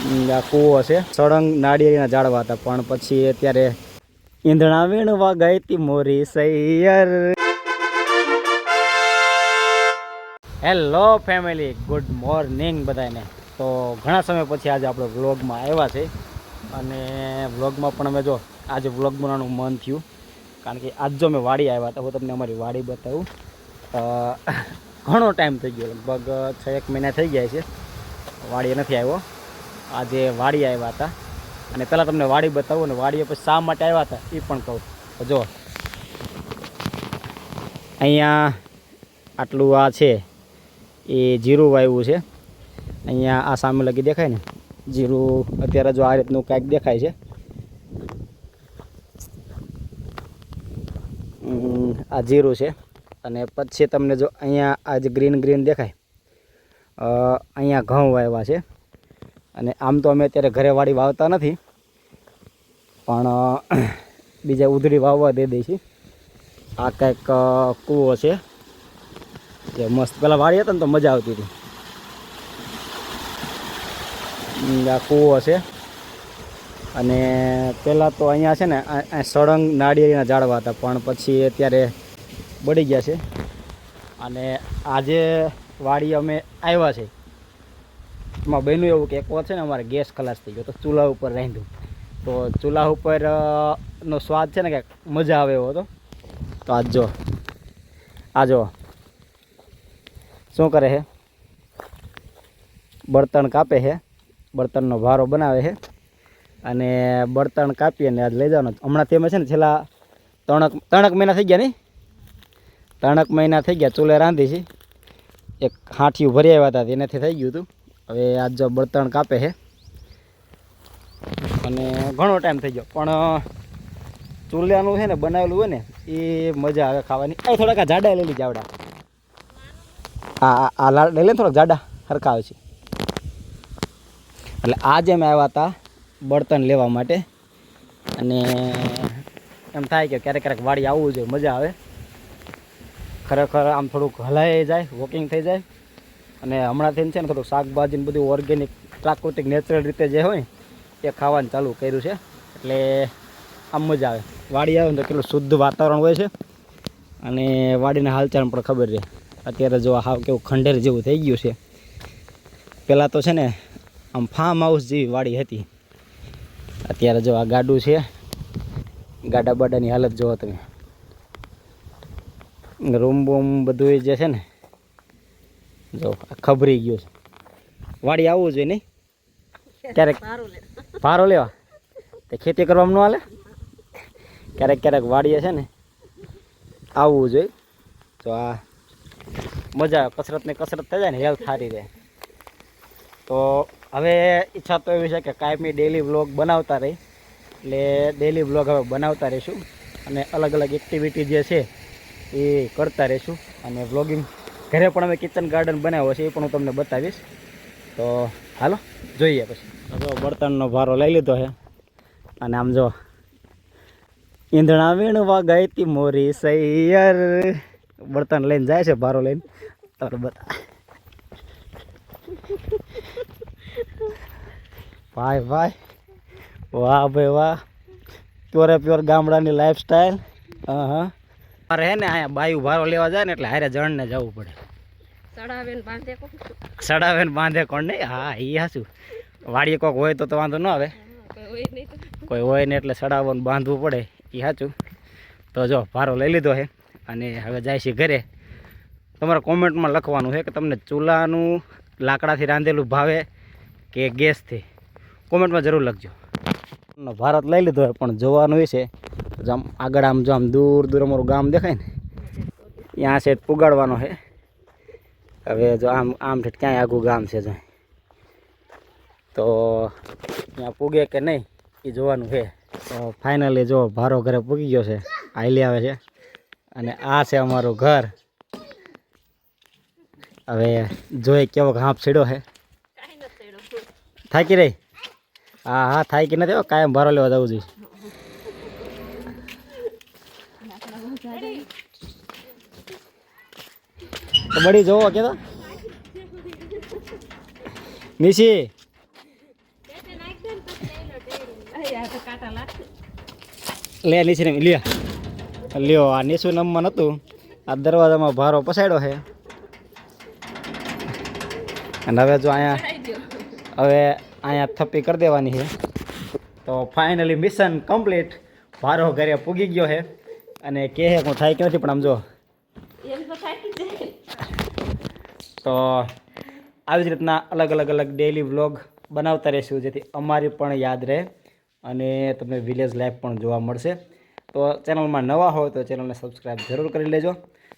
આ કૂવો છે. સળંગ નાળિયેરીના ઝાડવા હતા, પણ પછી અત્યારે ઈંધણા વીણવા ગઈ હતી મોરી સૈયર. હેલો ફેમિલી ગુડ મોર્નિંગ બધાને તો ઘણા સમય પછી આજે આપણે વ્લોગમાં આવ્યા છે. અને વ્લોગમાં પણ અમે જો આજે વ્લોગ બનાવવાનું મન થયું. કારણ કે આજ જો મેં વાડી આવ્યા હતા, હું તમને અમારી વાડી બતાવું. ઘણો ટાઈમ થઈ ગયો, લગભગ છ એક મહિના થઈ ગયા છે. વાડીએ નથી આવ્યો. આજે વાડી આવ્યા હતા. અને પહેલાં તમને વાડી બતાવું અને વાડીએ પછી શા માટે આવ્યા હતા એ પણ કહું. જો અહીંયા આટલું આ છે. એ જીરું વાવ્યું છે. અહીંયા આ સામે લગી દેખાય ને. જીરું અત્યારે જો આ રીતનું કાંઈક દેખાય છે. આ જીરું છે. અને પછી તમને જો અહીંયા આ જે ગ્રીન ગ્રીન દેખાય. અહીંયા ઘઉં વાવ્યા છે. અને આમ તો અમે અત્યારે ઘરે વાડી વાવતા નથી, પણ બીજે ઉધડી વાવવા દઈ દઈશી આ કંઈક કૂવો છે, જે મસ્ત, પેલા વાડી હતા ને તો મજા આવતી હતી. આ કૂવો છે. અને પહેલાં તો અહીંયા છે ને સળંગ નાળિયેરીના ઝાડવા હતા, પણ પછી અત્યારે બળી ગયા છે. અને આજે વાડી અમે આવ્યા છે. એમાં બન્યું એવું કે એક છે ને અમારે ગેસ ખલાસ થઈ ગયો તો ચૂલા ઉપર રાંધ્યું. તો ચૂલા ઉપર નો સ્વાદ છે ને કંઈક મજા આવે એવો હતો તો આજ જો, આ જો. શું કરે છે બળતણ કાપે છે બળતણનો ભારો બનાવે છે અને બળતણ કાપી અને આજ લઈ જવાનું. હમણાં તેમાં છે ને છેલ્લા ત્રણક ત્રણક મહિના થઈ ગયા નહીં? ત્રણક મહિના થઈ ગયા. ચૂલે રાંધી છે. એક હાંઠિયું ભરી આવ્યા હતા, તેનાથી થઈ ગયું હતું. હવે આજ જો બળતણ કાપે છે. અને ઘણો ટાઈમ થઈ ગયો. પણ ચૂલ્યાનું છે ને, બનાવેલું હોય ને, એ મજા આવે ખાવાની. એ થોડાક જાડા લઈ લીધા આવડા. આ, આ- લાડ લઈ લે થોડાક જાડા, હરખા આવે છે. એટલે આજે અમે આવ્યા હતા બળતણ લેવા માટે. અને એમ થાય કે ક્યારેક ક્યારેક વાડી આવવું જોઈએ, મજા આવે. ખરેખર આમ થોડુંક હલાઈ જાય વોકિંગ થઈ જાય. અને હમણાંથી છે ને થોડુંક શાકભાજી બધું ઓર્ગેનિક પ્રાકૃતિક નેચરલ રીતે જે હોય એ ખાવાનું ચાલુ કર્યું છે. એટલે આમ મજા આવે. વાડી આવે ને તો કેટલું શુદ્ધ વાતાવરણ હોય છે. અને વાડીના હાલચાલ પણ ખબર રહે અત્યારે જો હાવ કેવું ખંડેર જેવું થઈ ગયું છે. પહેલાં તો છે ને, આમ ફાર્મ હાઉસ જેવી વાડી હતી. અત્યારે જો આ ગાડું છે. ગાડા બાડાની હાલત જુઓ તમે. રૂમ બૂમ બધું જે છે ને જો ખબરી ગયો છે. વાડી આવવું જોઈએ નહીં? ક્યારેક ભારો લેવા? તે ખેતી કરવામાં ન હાલે? ક્યારેક ક્યારેક વાડીએ છે ને, આવવું જોઈએ. તો આ મજા આવે કસરત ને કસરત થઈ જાય ને હેલ્થ સારી રહે. તો હવે ઈચ્છા તો એવી છે કે કાયમી ડેલી વ્લોગ બનાવતા રહી એટલે ડેલી વ્લોગ હવે બનાવતા રહીશું. અને અલગ અલગ એક્ટિવિટી જે છે, એ કરતા રહીશું. અને વ્લોગિંગ ઘરે પણ અમે કિચન ગાર્ડન બનાવ્યો છે, એ પણ હું તમને બતાવીશ. તો હાલો, જોઈએ પછી. હવે બળતણનો ભારો લઈ લીધો છે. અને આમ જો, ઈંધણા વીણવા ગઈ તી મોરી સૈયર. બળતણ લઈને જાય છે ભારો લઈને. તમને બતા ભાઈ ભાઈ. વાહ ભાઈ, વાહ. પ્યોરે પ્યોર ગામડાની લાઈફસ્ટાઈલ હા હા અરે હે ને અહીંયા બાયુ ભારો લેવા જાય ને એટલે હારે જણને જવું પડે. સડાવે ને બાંધે કોણ નહીં? હા એ હાસું વાડીએ કોક હોય તો વાંધો ન આવે. કોઈ હોય ને એટલે સડાવવાનું બાંધવું પડે. એ સાચું તો જો ભારો લઈ લીધો છે અને હવે જાય છે ઘરે. તમારે કોમેન્ટમાં લખવાનું છે કે તમને ચૂલાનું લાકડાથી રાંધેલું ભાવે કે ગેસથી? કોમેન્ટમાં જરૂર લખજો. ભારત લઈ લીધો હોય પણ જોવાનું એ છે આમ આગળ આમ જો આમ દૂર દૂર અમારું ગામ દેખાય ને ત્યાં સેટ પુગાડવાનો છે. હવે જો આમ આમ ઠેઠ ક્યાંય આગું ગામ છે જો. તો ત્યાં પૂગે કે નહીં એ જોવાનું છે. તો ફાઇનલી જો ભારો ઘરે પૂગી ગયો છે હાલી આવે છે. અને આ છે અમારું ઘર. હવે જોઈએ કેવો હાંપ છેડ્યો છે. થાકી રહી? હા હા, થાકી નથી કાયમ ભારો લેવા જવું જોઈએ. બળી જોવો કે તો? નિશી. લે નીચે ને લ્યો. લ્યો, આ નિશુ નમમાં નહોતું આ દરવાજામાં ભારો પસાડ્યો છે. અને હવે જો અહીંયા હવે અહીંયા થપ્પી કરી દેવાની છે. તો ફાઇનલી મિશન કમ્પ્લીટ ભારો ઘરે પૂગી ગયો છે. અને કે હે હું થાય કે નથી પણ આમ જો. તો આવી જ રીતના અલગ અલગ અલગ ડેઈલી વ્લોગ બનાવતા રહીશું જેથી અમારી પણ યાદ રહે અને તમને વિલેજ લાઈફ પણ જોવા મળશે. તો ચેનલમાં નવા હોય તો ચેનલને સબસ્ક્રાઈબ જરૂર કરી લેજો.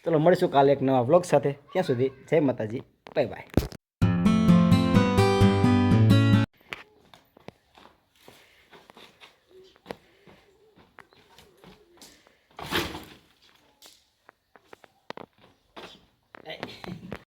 ચલો મળીશું કાલે એક નવા વ્લોગ સાથે. ત્યાં સુધી જય માતાજી. Bye bye